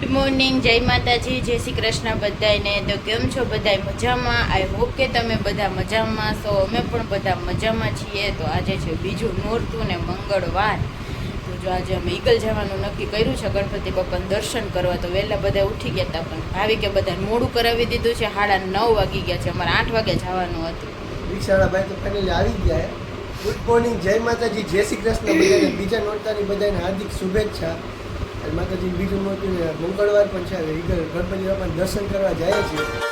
Good morning જય માતાજી, જય શ્રી કૃષ્ણ બધાને તો કેમ છો બધા મજામાં? આઈ હોપ કે તમે બધા મજામાં છો. અમે પણ બધા મજામાં છીએ. તો આજે છે બીજું નોરતું ને મંગળવાર. તો જો આજે અમે ઈગલ જવાનું નક્કી કર્યું છે, ગણપતિ બાપાને દર્શન કરવા, તો વહેલા બધા ઉઠી ગયા હતા પણ ભાવી કે બધા મોડું કરાવી દીધું છે. સાડા નવ વાગી ગયા છે. અમારે આઠ વાગે જવાનું હતું. રિક્ષાવાળા ભાઈ તો ફાઇનલી આવી ગયા. ગુડ મોર્નિંગ જય માતાજી, જય શ્રી કૃષ્ણ બધાને. બીજા નોરતાની બધાને હાર્દિક શુભેચ્છા. માતાજી બીજું મોટું મંગળવાર પણ છે ગણપતિ બાપાના દર્શન કરવા જાય છે.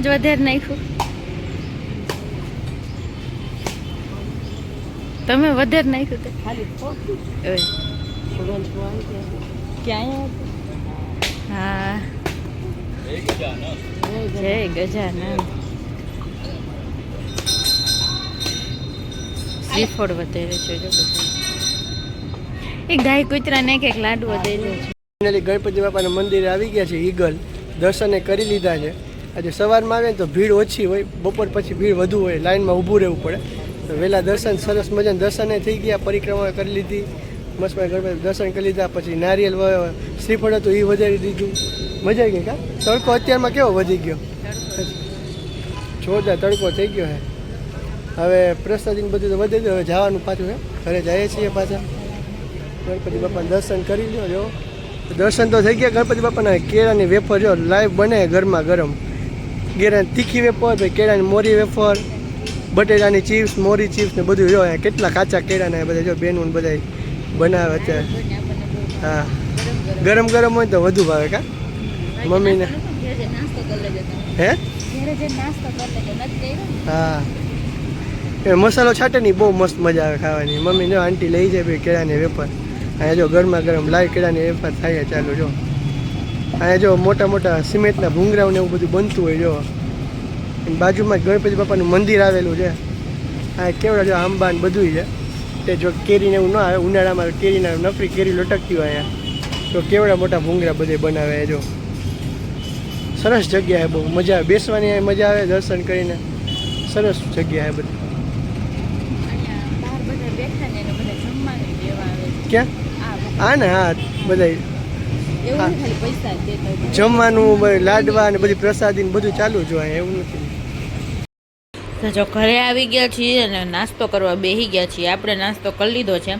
જ વધારે નાખ્યું. તમે વધારે નાખ્યું તે. ક્યાં હા. જય ગજાનંદ શ્રીફળ વધારે છે જો એક ગાય કૂતરાને એક એક લાડુ વધારે છે. ફાઇનલી ગણપતિ બાપાના મંદિરે આવી ગયા છે ઈગલ. દર્શને કરી લીધા છે. આજે સવારમાં આવે ને તો ભીડ ઓછી હોય, બપોર પછી ભીડ વધુ હોય, લાઈનમાં ઊભું રહેવું પડે. તો વહેલા દર્શન, સરસ મજાના દર્શને થઈ ગયા, પરિક્રમા કરી લીધી. મસ્તમાં ગણપતિ દર્શન કરી લીધા, પછી નારિયેલ શ્રીફળ હતું એ વધારી દીધું. મજા ગઈ કા? તડકો અત્યારમાં કેવો વધી ગયો? જોરદાર તડકો થઈ ગયો હે. હવે પ્રસાદીને બધું તો વધી ગયું, હવે જવાનું પાછું હે. ઘરે જઈએ છીએ પાછા. ગણપતિ બાપાના દર્શન કરી લ્યો, જો. દર્શન તો થઈ ગયા, ગણપતિ બાપાના કેળાની વેફર જો લાઈવ બને ઘરમાં ગરમ. કેળાની તીખી વેફર, પછી કેળાની મોરી વેફર, બટેટાની ચિપ્સ, મોરી ચિપ્સ ને બધું. જો કેટલા કાચા કેળાના બધા જો બેનું બધા બનાવે અત્યારે. હા. ગરમ ગરમ હોય તો વધુ ભાવે કા? મમ્મીને. હે? હા. એ મસાલો છાંટે નહીં બહુ મસ્ત મજા આવે ખાવાની. મમ્મી જો આંટી લઈ જાય ભાઈ કેળાની વેફર. અહીંયા જો ગરમા ગરમ લાઈ કેળાની વેફર થાય ચાલુ જો. અહીંયા જો મોટા મોટા સિમેન્ટના ભૂંગરાઓ ને એવું બધું બનતું હોય જો. એની બાજુમાં ગણપતિ બાપાનું મંદિર આવેલું છે. આ કેવડા જો આંબા ને બધું છે. તે જો કેરીને એવું ન આવે ઉનાળામાં કેરીના નફરી કેરી લટકતી હોય અહીંયા. તો કેવડા મોટા ભૂંગરા બધે બનાવે જો. સરસ જગ્યા છે બહુ. મજા આવે. બેસવાની મજા આવે દર્શન કરીને. સરસ જગ્યા છે બધી. ક્યાં? હા ને હા બધા જમવાનું લાડવા ને બધી પ્રસાદી ને બધું ચાલુ જ હોય એવું નથી. જો ઘરે આવી ગયા છીએ અને નાસ્તો કરવા બેસી ગયા છીએ. આપણે નાસ્તો કરી લીધો છે.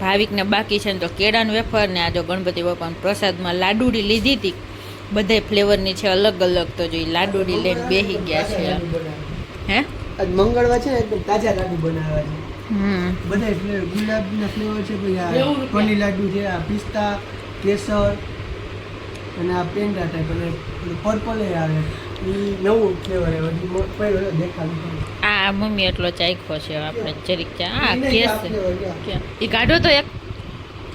ભાવિકને બાકી છે ને તો કેળાનું વેફર ને આ જો ગણપતિ બાપાના પ્રસાદમાં લાડુડી લીધી હતી. બધાય ફ્લેવરની છે અલગ અલગ. તો જો ઈ લાડુડી લઈને બેસી ગયા છે. હે? આજ મંગળવાર છે ને એકદમ તાજા લાડુ બનાવ્યા છે. હમ. બધા ગુલાબના ફ્લેવર છે પછી પનીર લાડુ છે આ પિસ્તા કેસર અને આ પેંડા ટાઈપ અને પર્પલ આવે. એ નવું ફ્લેવર આવે પહેલો દેખાડું આ મમ્મી એટલો ચાખ્યો છે આપણે જરીક ચા આ કેસ. એ કાઢો તો એક.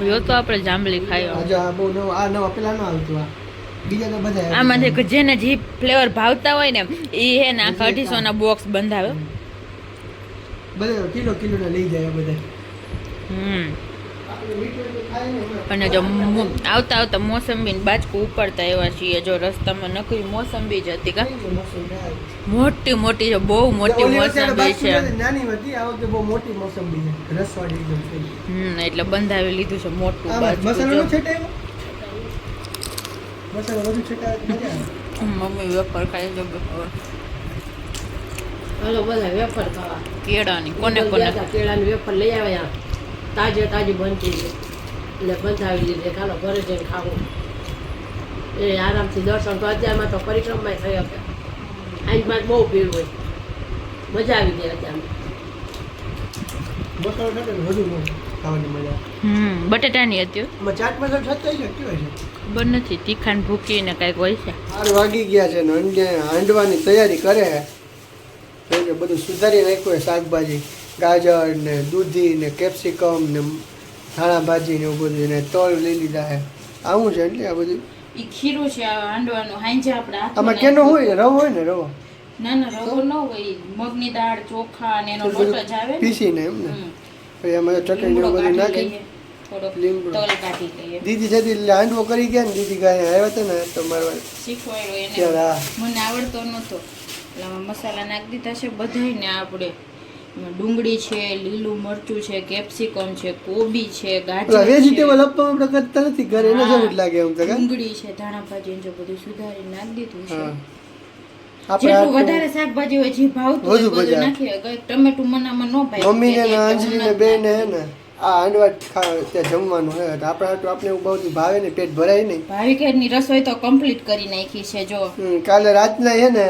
જો તો આપણે જાંબલી ખાયો. આ બહુ નવો આ નવો પેલા ન આવતું આ. બીજા તો બધા આમાંથી જેને જે ફ્લેવર ભાવતા હોય ને એ હે ને આખા બોક્સ બંધાવે. બધા કિલો કિલો ના લઈ જાય બધા હમ. અને જો આવતા આવતા મોસંબી બાજકું ઉપાડતા એવા છીએ. જો રસ્તામાં નકરી મોસંબી જ હતી કા? મોટી મોટી છે બહુ મોટી મોસંબી છે. નાની હતી આ વખતે બહુ મોટી મોસંબી છે. રસવાળી એકદમ હમ એટલે બંધાવી લીધું છે મોટું મસાલો. મસાલો વધુ છેટાયો મમ્મી વેફર ખાઈ જો વેફર. હાલો બધા વેફર ખાવા. કેળાની કોને કોને? કેળાની વેફર લઈ આવ્યા. તાજે તાજી બનતી છે. એટલે બંધાવી લીધી. ચાલો ઘરે જઈને ખાવું. એ આરામથી દર્શન તો અત્યારમાં તો પરિક્રમાય થઈ શકે. આજમાં જ બહુ ભીડ હોય. મજા આવી ગઈ અત્યારમાં. ને બટેટાની હતી ખબર નથી. તીખાન ભૂકીને કાંઈક હોય છે. વાગી ગયા છે ને હાંડવાની તૈયારી કરે તો બધું સુધારી નાખ્યું છે શાકભાજી. ગાજર ને દૂધી ને કેપ્સિકમ ને ધાણા ભાજી ને એવું બધું ને તલ લઈ લીધા છે. આવું છે એટલે આ બધું? ઈ ખીરું છે હાંડવાનું. હાંજે આપણે આમાં કેનો હોય? ને રવો હોય ને રવો? ના ના રવો ન હોય. મગની દાળ ચોખા ને એનો લોટ જ આવે ને. પીસીને એમ ને. પછી એમાં ચટણી ને બધું નાખી? દીદી છે હાંડવો કરી ગયા ને? દીદી ગાય આવ્યા હતા ને તો મારવા શીખવાડ્યો એને. મને આવડતો નતો એટલે મસાલા નાખી દીધા છે બધાયને આપણે. એમાં ડુંગળી છે લીલું મરચું છે કેપ્સિકમ છે કોબી છે ગાજર વેજીટેબલ આપણે કરતા નથી ઘરે એને જેવું જ લાગે એમ તો ડુંગળી છે ધાણા ભાજી જો બધું સુધારી નાખી દીધું છે. જેટલું વધારે શાકભાજી હોય જે ભાવતું હોય બધું. નાખીએ. ટમેટું મનામાં ન ભાઈ મમ્મી ને એટલે અંજલી ને આ હાંડવા ત્યાં જમવાનું હે. તો આપણે હાટું આપણે એવું બહુ ભાવે ને પેટ ભરાય નહીં. ભાવિકેરની રસોઈ તો કમ્પ્લીટ કરી નાખી છે જો. કાલે રાતના હે ને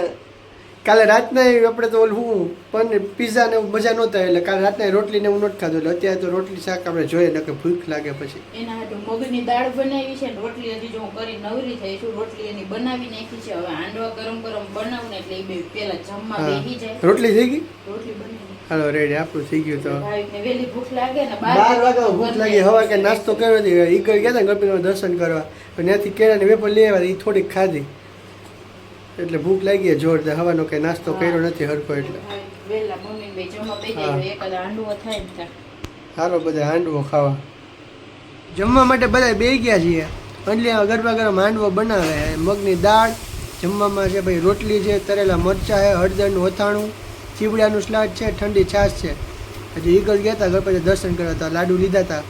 કાલે રાતના આપણે તો ઓલું હું પણ પીઝા ને મજા નહોતા એટલે કાલે રાતના રોટલી ને એવું નહોતું ખાધું એટલે અત્યારે તો રોટલી શાક આપણે જોઈએ ને કે ભૂખ લાગે પછી. એના હાટુ મગની દાળ બનાવી છે રોટલી હજી જો હું કરી નવરી થઈ છું રોટલી એની બનાવી નાખી છે હવે હાંડવા ગરમ ગરમ બનાવું ને એટલે એ બે પેલા જમવા બેસી જાય. રોટલી થઈ ગઈ? રોટલી બની હાલો રેડી આપણું થઈ ગયું તો. વેલી ભૂખ લાગે ને બાર વાગે ભૂખ લાગી. હવે કે નાસ્તો કર્યો હતી ઈ ગયા હતા ને ગણપતિમાં દર્શન કરવા. ત્યાંથી કેળાની વેપર લઈ આવ્યા એ થોડીક ખાધી. એટલે ભૂખ લાગી છે જોરદાર હવાનો કઈ નાસ્તો કર્યો નથી હરખો એટલે. હાલો બધા હાંડવો ખાવા. જમવા માટે બધા બે ગયા છીએ. એટલે ગરબા ગરમ હાંડવો બનાવે મગની દાળ જમવામાં છે ભાઈ રોટલી છે તરેલા મરચાં છે હળદરનું અથાણું ચીવડાનું સ્લાડ છે ઠંડી છાશ છે. હજી ઈગલ ગયા હતા ગરબા દર્શન કર્યા હતા લાડુ લીધા હતા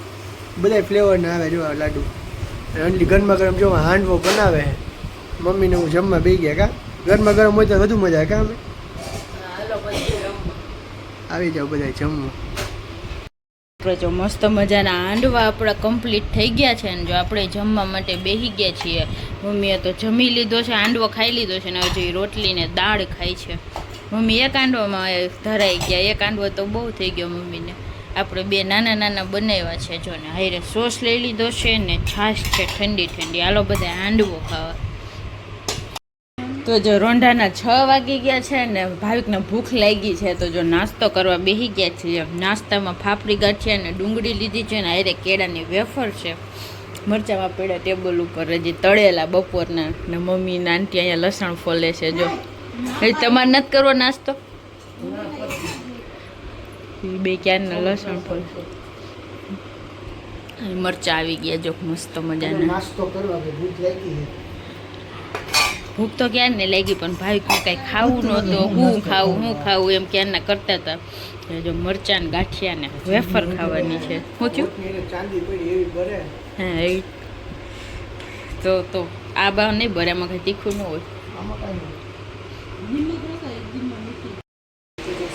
બધા ફ્લેવરના આવે જોવા લાડુ. અંડલી ગરમા ગરમ જોવા હાંડવો બનાવે મમ્મીને હું જમવા બે ગયા કા? ગરમા ગરમ હોય તો વધુ મજા આવે કા અમે? આવી જાઓ બધા જમવા. જો મસ્ત મજાના હાંડવા આપણા કમ્પ્લીટ થઈ ગયા છે ને જો આપણે જમવા માટે બેસી ગયા છીએ. મમ્મીએ તો જમી લીધો છે હાંડવો ખાઈ લીધો છે ને હજુ રોટલી ને દાળ ખાય છે. મમ્મી એક હાંડવામાં ધરાઈ ગયા એક હાંડવો તો બહુ થઈ ગયો મમ્મીને. આપણે બે નાના નાના બનાવ્યા છે જો ને હાઈરે સોસ લઈ લીધો છે ને છાશ છે ઠંડી ઠંડી. હાલો બધા હાંડવો ખાવા. તો જો રોંઢાના છ વાગી ગયા છે ને ભાવિકને ભૂખ લાગી છે, તો જો નાસ્તો કરવા બેસી ગયા છે. નાસ્તામાં ફાફડી ગાંઠિયા ને ડુંગળી લીધી છે ને અરે કેળાની વેફર છે. મરચામાં પેડા ટેબલ ઉપર, હજી તળેલા બપોરના. ને મમ્મી ને આંટી અહીંયા લસણ ફોલે છે, જો. હજી તમારે નથી કરવો નાસ્તો? બે ક્યારના લસણ ફોલે. મરચાં આવી ગયા, જો, મસ્ત મજાના. નાસ્તો કરવા ભૂખ લાગી છે. ભૂખ તો ક્યાં ને લાગી પણ ભાઈ કાંઈ ખાવું નહોતું. હું ખાવું હું ખાવું એમ ક્યારના કરતા હતા? જો મરચાં ગાંઠિયા ને વેફર ખાવાની છે. હું થયું? ચાંદી પડી એવી હા એ તો તો આ બા નહીં ભરે એમાં કંઈ તીખું ન હોય.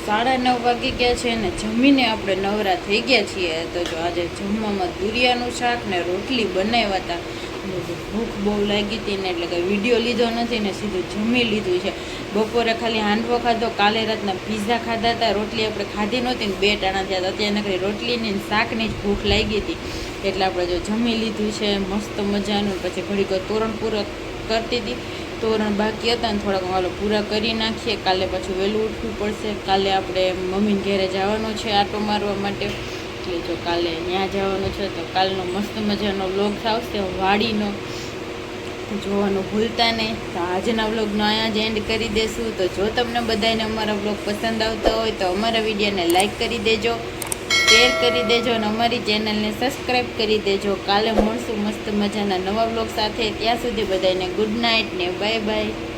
સાડા નવ વાગી ગયા છે ને જમીને આપણે નવરા થઈ ગયા છીએ. તો જો આજે જમવામાં દુરિયાનું શાક ને રોટલી બનાવ્યા હતા. ભૂખ બહુ લાગી હતી ને એટલે કે વીડિયો લીધો નથી ને સીધું જમી લીધું છે. બપોરે ખાલી હાંડવો ખાધો, કાલે રાતના પીઝા ખાધા હતા, રોટલી આપણે ખાધી નહોતી ને બે ટાણા થયા હતા. અત્યારે નકરી રોટલીની શાકની જ ભૂખ લાગી હતી. એટલે આપણે જો જમી લીધું છે, મસ્ત મજાનું. પછી ઘડીક તોરણ પૂરો કરતી હતી. તોરણ બાકી હતા ને થોડાક વાલો પૂરા કરી નાખીએ. કાલે પાછું વહેલું ઉઠવું પડશે. કાલે આપણે મમ્મીને ઘેરે જવાનું છે આટો મારવા માટે. એટલે જો કાલે ત્યાં જવાનું છે, તો કાલનો મસ્ત મજાનો વ્લોગ આવશે, વાડીનો. જોવાનું ભૂલતા નહીં. તો આજના વ્લોગનો અહીંયા જ એન્ડ કરી દેશું. તો જો તમને બધાને અમારા વ્લોગ પસંદ આવતા હોય, તો અમારા વિડીયોને લાઈક કરી દેજો શેર કરી દેજો, અને અમારી ચેનલને સબસ્ક્રાઈબ કરી દેજો. કાલે મળશું મસ્ત મજાના નવા વ્લોગ સાથે. ત્યાં સુધી બધાને ગુડ નાઇટ ને બાય બાય